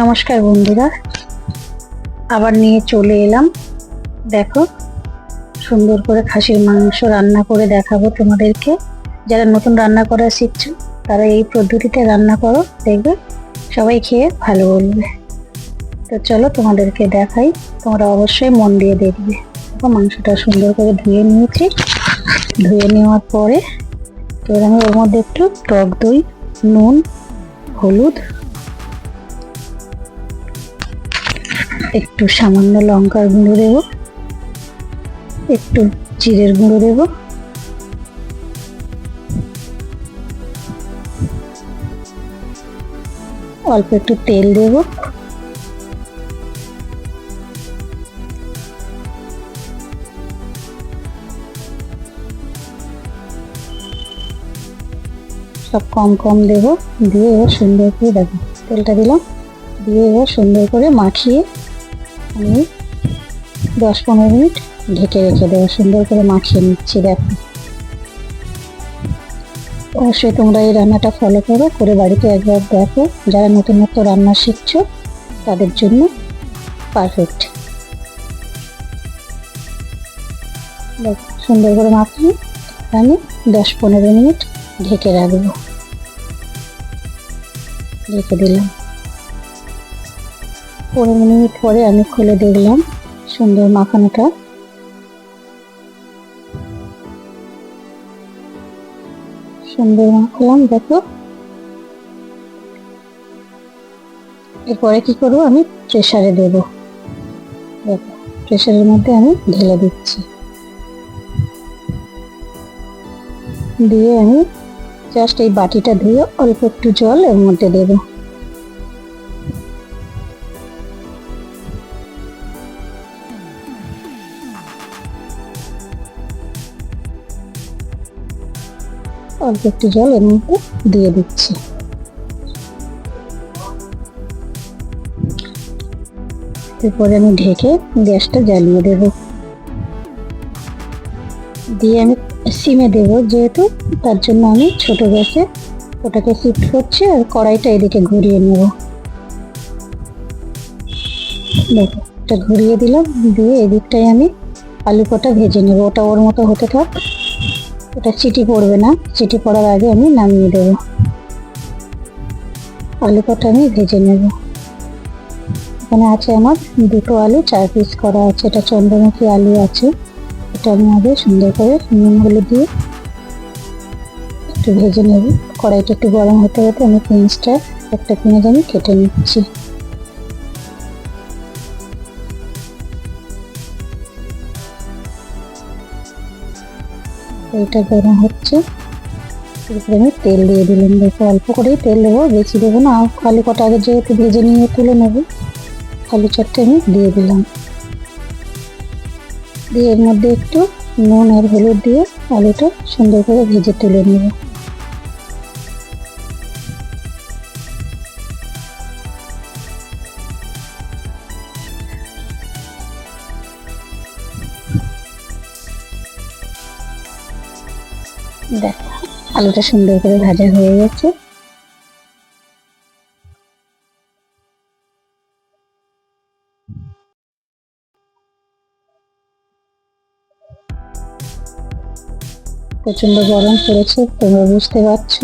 নমস্কার বন্ধুরা। আবার নিয়ে চলে এলাম। দেখো, সুন্দর করে খাসির মাংস রান্না করে দেখাবো তোমাদেরকে। যারা নতুন রান্না করা শিখছো, তারা এই পদ্ধতিতে রান্না করো, দেখবে সবাই খেয়ে ভালো বলবে। তো চলো তোমাদেরকে দেখাই, তোমরা অবশ্যই মন দিয়ে দেখবে। দেখো, মাংসটা সুন্দর করে ধুয়ে নিয়েছি। ধুয়ে নেওয়ার পরে, এবার আমি ওর মধ্যে একটু টক দই, নুন, হলুদ একটু সামান্য লঙ্কার গুঁড়ো দেবো। একটু জিরের গুঁড়ো দেবো। অল্প একটু তেল দেবো। সব কম কম দেবো। দিয়ে এবার সুন্দর করে দেখো, তেলটা দিলাম। দিয়ে এবার সুন্দর করে মাখিয়ে আমি দশ পনেরো মিনিট ঢেকে রেখে দেবো, সুন্দর করে মাখিয়ে নিচ্ছি, দেখো। অবশ্যই তোমরা এই রান্নাটা ফলো করো, করে বাড়িতে একবার দেখো, যারা নতুন নতুন রান্না শিখছো, তাদের জন্য পারফেক্ট দেখো, সুন্দর করে মাখিয়ে আমি দশ পনেরো মিনিট ঢেকে রাখব। ঢেকে দিলাম। পনেরো মিনিট পরে আমি খুলে দেখলাম সুন্দর মাখানোটা। সুন্দর মাখলাম, দেখো। এরপরে কি করব, আমি প্রেসারে দেবো। দেখো, প্রেসারের মধ্যে আমি ঢেলে দিচ্ছি। দিয়ে আমি জাস্ট এই বাটিটা ধুয়ে অল্প একটু জল এর মধ্যে দেবো। অল্প একটু জল এর মধ্যে দিয়ে দিচ্ছি। এরপরে আমি ঢেকে গ্যাসটা জ্বালিয়ে দেব। দিয়ে আমি সিমে দেব, যেহেতু তার জন্য আমি ছোট গ্যাসে ওটাকে শিফট করছি আর কড়াইটা এদিকে ঘুরিয়ে নেব। দেখো ঘুরিয়ে দিলাম, দিয়ে এদিকটাই আমি আলু কটা ভেজে নেব। ওটা ওর মতো হতে থাক। ওটা চিটি পড়বে না। চিটি পড়ার আগে আমি নামিয়ে দেব। আলু কটা আমি ভেজে নেব। এখানে আছে আমার দুটো আলু, চার পিস করা আছে। এটা চন্দ্রমুখী আলু আছে। এটা আমি আগে সুন্দর করে নুন হলুদ দিয়ে একটু ভেজে নেব। কড়াইটা একটু গরম হতে হতে আমি পেঁয়াজটা একটা পেঁয়াজ আমি কেটে নিচ্ছি। এটা গরম হচ্ছে। আমি তেল দিয়ে দিলাম। দেখো, অল্প করেই তেল দেবো, বেশি দেবো না। খালি কটা আগে যেহেতু ভেজে নিয়ে তুলে নেব খালি চারটে আমি দিয়ে দিলাম। দিয়ে এর মধ্যে একটু নুন আর হলুদ দিয়ে আলুটা সুন্দর করে ভেজে তুলে নেব। দেখো, আলুটা সুন্দর করে ভাজা হয়ে গেছে। প্রচণ্ড গরম পড়েছে, তোমরা বুঝতে পারছ।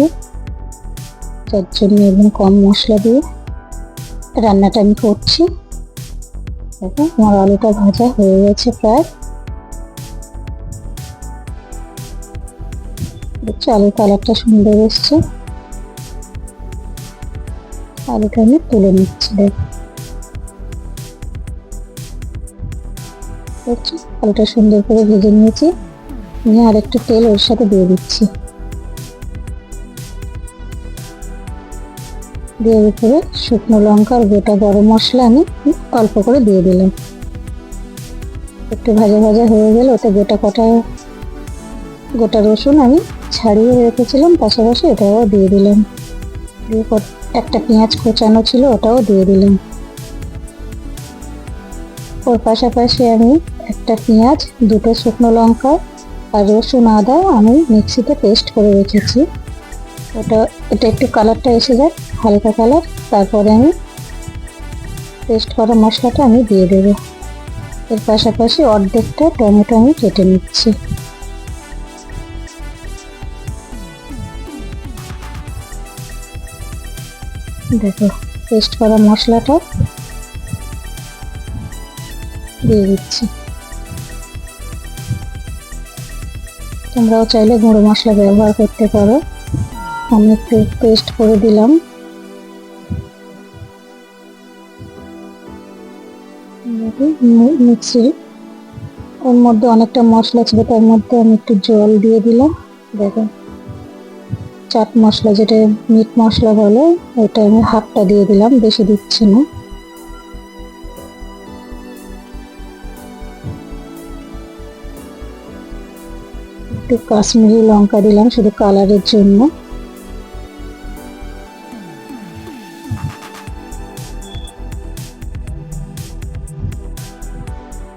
যার জন্য এবং কম মশলা দিয়ে রান্নাটা আমি করছি। দেখো, আমার আলুটা ভাজা হয়ে গেছে প্রায়। আলুর কালারটা সুন্দর এসছে। আলুটা আমি তুলে নিচ্ছি, দেখো। দেখছ? আলুটা সুন্দর করে ভেজে নিয়েছি। নিয়ে আর একটু তেল ওর সাথে দিয়ে দিচ্ছি। দিয়ে উপরে শুকনো লঙ্কা আর গোটা গরম মশলা আমি অল্প করে দিয়ে দিলাম। একটু ভাজা ভাজা হয়ে গেলে ওতে গোটা কটা, গোটা রসুন আমি ছাড়িয়ে রেখেছিলাম, পাশাপাশি এটাও দিয়ে দিলাম। দিয়ে একটা পেঁয়াজ কোচানো ছিল, ওটাও দিয়ে দিলাম। ওর পাশাপাশি আমি একটা পেঁয়াজ, দুটো শুকনো লঙ্কা আর রসুন আদা আমি মিক্সিতে পেস্ট করে রেখেছি। ওটা, এটা একটু কালারটা এসে যায় হালকা কালার, তারপরে আমি পেস্ট করা মশলাটা আমি দিয়ে দেবো। এর পাশাপাশি অর্ধেকটা টমেটো আমি কেটে নিচ্ছি। দেখো পেস্ট করা মশলাটা দিয়ে দিচ্ছি। তোমরাও চাইলে গুঁড়ো মশলা ব্যবহার করতে পারো। আমি একটু পেস্ট করে দিলাম। মিক্সি। ওর মধ্যে অনেকটা মশলা ছিল, তার মধ্যে আমি একটু জল দিয়ে দিলাম। দেখো চাট মশলা, যেটা মিট মশলা বলে ওটা আমি হাফটা দিয়ে দিলাম, বেশি দিচ্ছি না। একটু কাশ্মীরি লঙ্কা দিলাম, শুধু কালারের জন্য।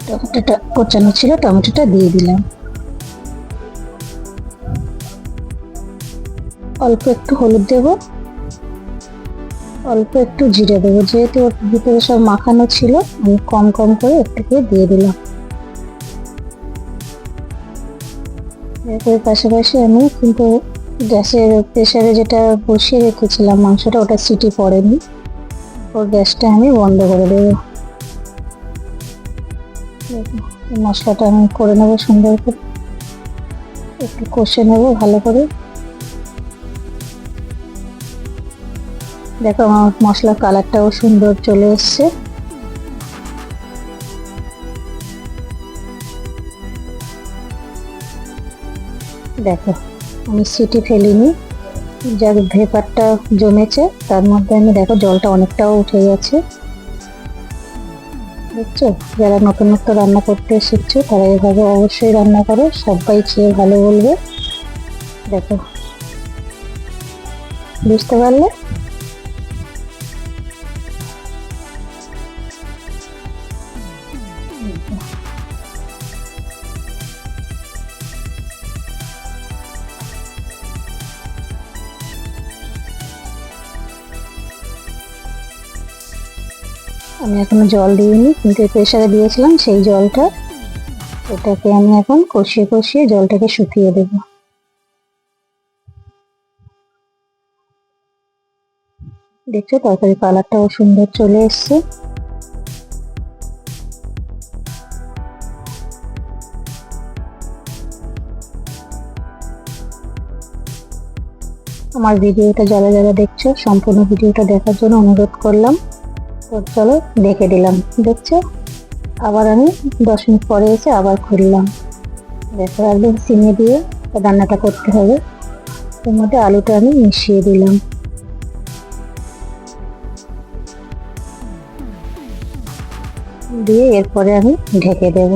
টমেটোটা কোচানো ছিল, টমেটোটা দিয়ে দিলাম। অল্প একটু হলুদ দেব। অল্প একটু জিরে দেবো। যেহেতু ওর ভিতরে সব মাখানো ছিল, আমি কম কম করে একটু করে দিয়ে দিলাম। পাশাপাশি আমি কিন্তু গ্যাসের প্রেশারে যেটা বসিয়ে রেখেছিলাম মাংসটা, ওটা সিটি পড়েনি। ওর গ্যাসটা আমি বন্ধ করে দেবো। মশলাটা আমি করে নেব সুন্দর করে। একটু কষে নেব ভালো করে। দেখো আমার মশলার কালারটাও সুন্দর চলে এসছে। দেখো, আমি সিটি ফেলিনি, যার ভেপারটা জমেছে, তার মধ্যে আমি দেখো জলটা অনেকটাও উঠে গেছে। দেখছ? যারা নতুন নতুন রান্না করতে শিখছো, তারা এভাবে অবশ্যই রান্না করো, সবাই খেয়ে ভালো বলবে। দেখো, বুঝতে পারলে? আমি এখনও জল দিইনি, কিন্তু প্রেশারে দিয়েছিলাম সেই জলটা। এটাকে আমি এখন কষিয়ে কষিয়ে জলটাকে শুকিয়ে দেব। দেখছ তরকারি কালারটাও সুন্দর চলে এসছে। আমার ভিডিওটা যারা যারা দেখছ, সম্পূর্ণ ভিডিওটা দেখার জন্য অনুরোধ করলাম। তো চলো দেখে দিলাম, দেখছ? আবার আমি দশ মিনিট পরে এসে আবার খুললাম। দেখো, একদম সিমে দিয়ে রান্নাটা করতে হবে। এর মধ্যে আলুটা আমি মিশিয়ে দিলাম। দিয়ে এরপরে আমি ঢেকে দেব।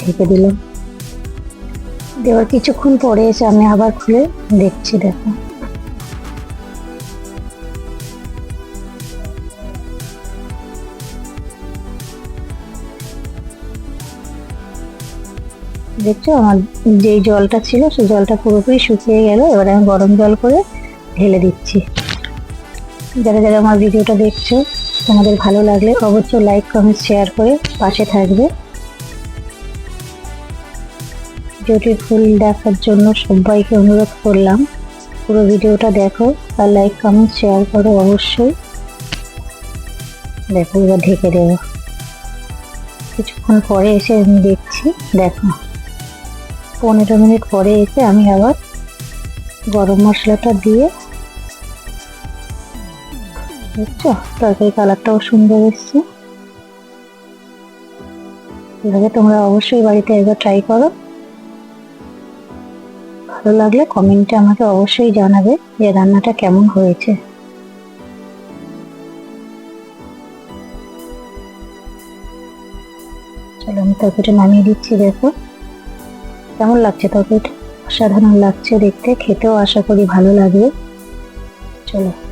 ঢেকে দিলাম। দেওয়ার কিছুক্ষণ পরে এসে আমি আবার খুলে দেখছি, দেখো। দেখছ, আমার যেই জলটা ছিল সেই জলটা পুরোপুরি শুকিয়ে গেল, এবার আমি গরম জল করে ঢেলে দিচ্ছি। যারা যারা আমার ভিডিওটা দেখছ, তোমাদের ভালো লাগলে অবশ্যই লাইক কমেন্ট শেয়ার করে পাশে থাকবে। ভিডিওটি ফুল দেখার জন্য সবাইকে অনুরোধ করলাম। পুরো ভিডিওটা দেখো আর লাইক কমেন্ট শেয়ার করো অবশ্যই। দেখো, এবার ঢেকে দেবো। কিছুক্ষণ পরে এসে আমি দেখছি, দেখো। পনেরো মিনিট পরে এসে আমি আবার গরম মশলাটা দিয়ে দেখছ? তরকারি কালারটাও সুন্দর এসছে। এভাবে তোমরা অবশ্যই বাড়িতে একবার ট্রাই করো। ভালো লাগলে কমেন্টে আমাকে অবশ্যই জানাবে যে রান্নাটা কেমন হয়েছে। চলো আমি তরকারিটা নামিয়ে দিচ্ছি, দেখো। কেমন লাগছে তরকারিটা? অসাধারণ লাগছে দেখতে, খেতেও আশা করি ভালো লাগবে। চলো।